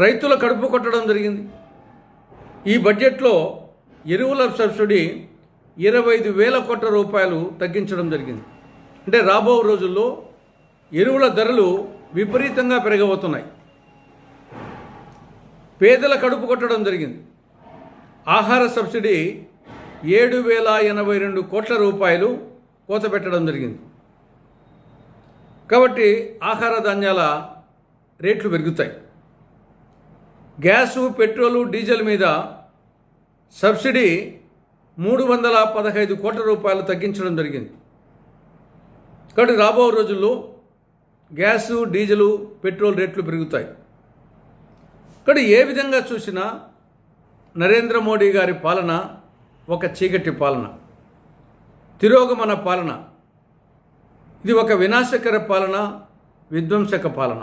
రైతుల కడుపు కొట్టడం జరిగింది. ఈ బడ్జెట్లో ఎరువుల సబ్సిడీ ఇరవై ఐదు వేల కోట్ల రూపాయలు తగ్గించడం జరిగింది. అంటే రాబో రోజుల్లో ఎరువుల ధరలు విపరీతంగా పెరగబోతున్నాయి. పేదల కడుపు కొట్టడం జరిగింది. ఆహార సబ్సిడీ ఏడు వేల ఎనభై రెండు కోట్ల రూపాయలు కోత పెట్టడం జరిగింది. కాబట్టి ఆహార ధాన్యాల రేట్లు పెరుగుతాయి. గ్యాసు పెట్రోలు డీజిల్ మీద సబ్సిడీ మూడు వందల పదహైదు కోట్ల రూపాయలు తగ్గించడం జరిగింది. కాబట్టి రాబో రోజుల్లో గ్యాసు డీజిలు పెట్రోల్ రేట్లు పెరుగుతాయి. ఇక్కడ ఏ విధంగా చూసినా నరేంద్ర మోడీ గారి పాలన ఒక చీకటి పాలన తిరోగమన పాలన. ఇది ఒక వినాశకర పాలన విధ్వంసక పాలన.